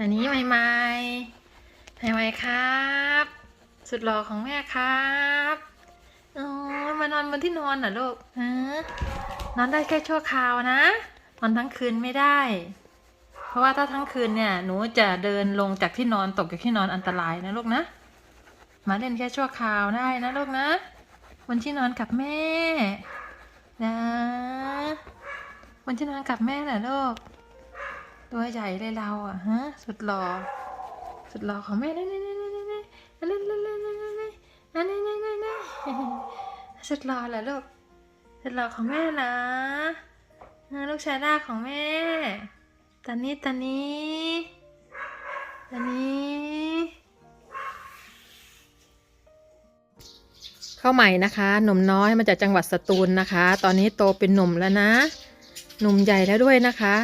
อันนี้ใหม่ใหม่ใหม่ๆครับ สุดหล่อของแม่ครับโอ้มานอนบนที่นอนเหรอลูกฮะนอนได้แค่ชั่วคราวนะ นอนทั้งคืนไม่ได้ เพราะว่าถ้าทั้งคืนเนี่ย หนูจะเดินลงจากที่นอนตกจากที่นอนอันตรายนะลูกนะ มาเล่นแค่ชั่วคราวได้นะลูกนะ บนที่นอนกับแม่ นะ บนที่นอนกับแม่เหรอลูก ตัวใหญ่เลยเราอะฮะสุดหล่อสุดหล่อของแม่นี่นี่นี่นี่นี่นี่นี่นี่นี่นี่นี่นี่นี่นี่นี่สุดหล่อเหรอลูกสุดหล่อของแม่นะลูกชายล่าของแม่ตอนนี้ตอนนี้ตอนนี้ เข้าใหม่นะคะหนุ่มน้อยมาจากจังหวัดสตูลนะคะ ตอนนี้โตเป็นหนุ่มแล้วนะ หนุ่มใหญ่แล้วด้วยนะคะ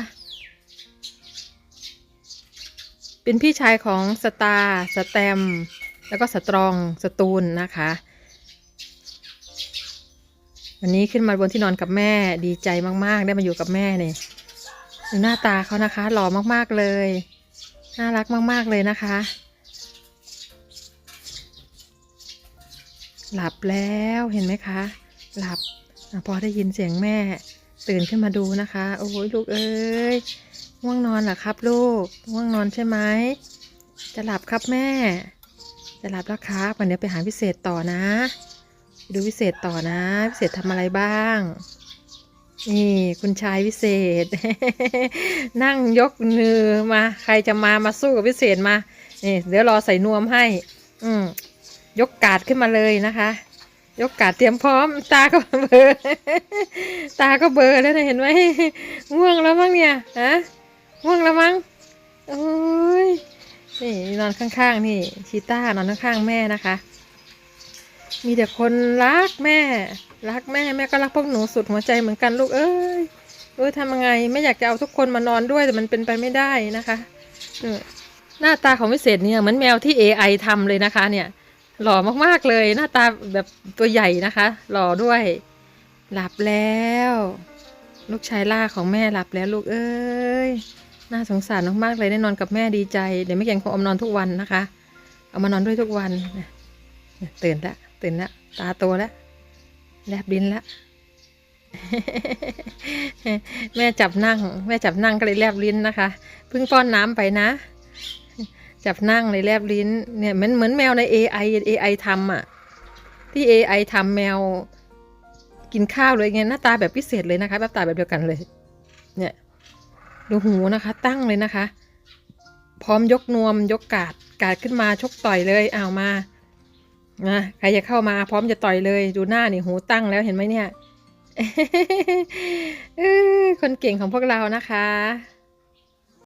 เป็นพี่ชายของสตาร์สแตม แล้วก็สตรองสตูลนะคะวันนี้ขึ้นมาบนที่นอนกับแม่ดีใจมากๆ ได้มาอยู่กับแม่เนี่ยดูหน้าตาเขานะคะหล่อมากๆเลย น่ารักมากๆเลยนะคะ หลับแล้วเห็นไหมคะ หลับพอได้ยินเสียงแม่ตื่นขึ้นมาดูนะคะ โอ้ยลูกเอ้ย ง่วงนอนเหรอครับลูกง่วงนอนใช่ไหมจะหลับครับแม่ จะหลับแล้วครับวันนี้ไปหาพิเศษต่อนะ ดูพิเศษต่อนะ พิเศษทำอะไรบ้าง นี่ คุณชายพิเศษ นั่งยกมือมา ใครจะมามาสู้กับพิเศษมานี่เดี๋ยวรอใส่นวมให้ อืมยกกาดขึ้นมาเลยนะคะ ยกกาดเตรียมพร้อม ตาก็เบลอตาก็เบลอแล้วนะเห็นไหมง่วงแล้วมั้งเนี่ยฮะ ง่วงแล้วมั้งโอ้ยนี่นอนข้างๆนี่ชีต้านอนข้างๆแม่นะคะ มีแต่คนรักแม่ รักแม่แม่ก็รักพวกหนูสุดหัวใจเหมือนกันลูกเอ้ยเอ้ยทำยังไงไม่อยากจะเอาทุกคนมานอนด้วยแต่มันเป็นไปไม่ได้นะคะหน้าตาของวิเศษเนี่ยเหมือนแมวที่ AI ทำเลยนะคะ เนี่ยหล่อมากๆเลย หน้าตาแบบตัวใหญ่นะคะ หล่อด้วย หลับแล้ว ลูกชายล่าของแม่หลับแล้วลูกเอ้ย น่าสงสารมากๆเลยได้นอนกับแม่ดีใจ เดี๋ยวแม่แกงคงเอามนอนทุกวันนะคะ เอามานอนด้วยทุกวันนะตื่นละตื่นละตาโตแล้วแลบดินละแม่จับนั่ง แม่จับนั่งก็เลยแลบลิ้นนะคะเพิ่งป้อนน้ำไปนะ จับนั่งเลยแลบลิ้นเนี่ยเหมือนเหมือนแมวใน AI AI ทำอะ ที่ AI ทำแมวกินข้าวเลยไงหน้าตาแบบพิเศษเลยนะคะหน้าตาแบบเดียวกันเลย เนี่ย ดูหูนะคะ ตั้งเลยนะคะ พร้อมยกนวมยกกาดกาดขึ้นมาชกต่อยเลยเอามานะใครจะเข้ามาพร้อมจะต่อยเลย ดูหน้านี่หูตั้งแล้วเห็นไหมเนี่ยคนเก่งของพวกเรานะคะ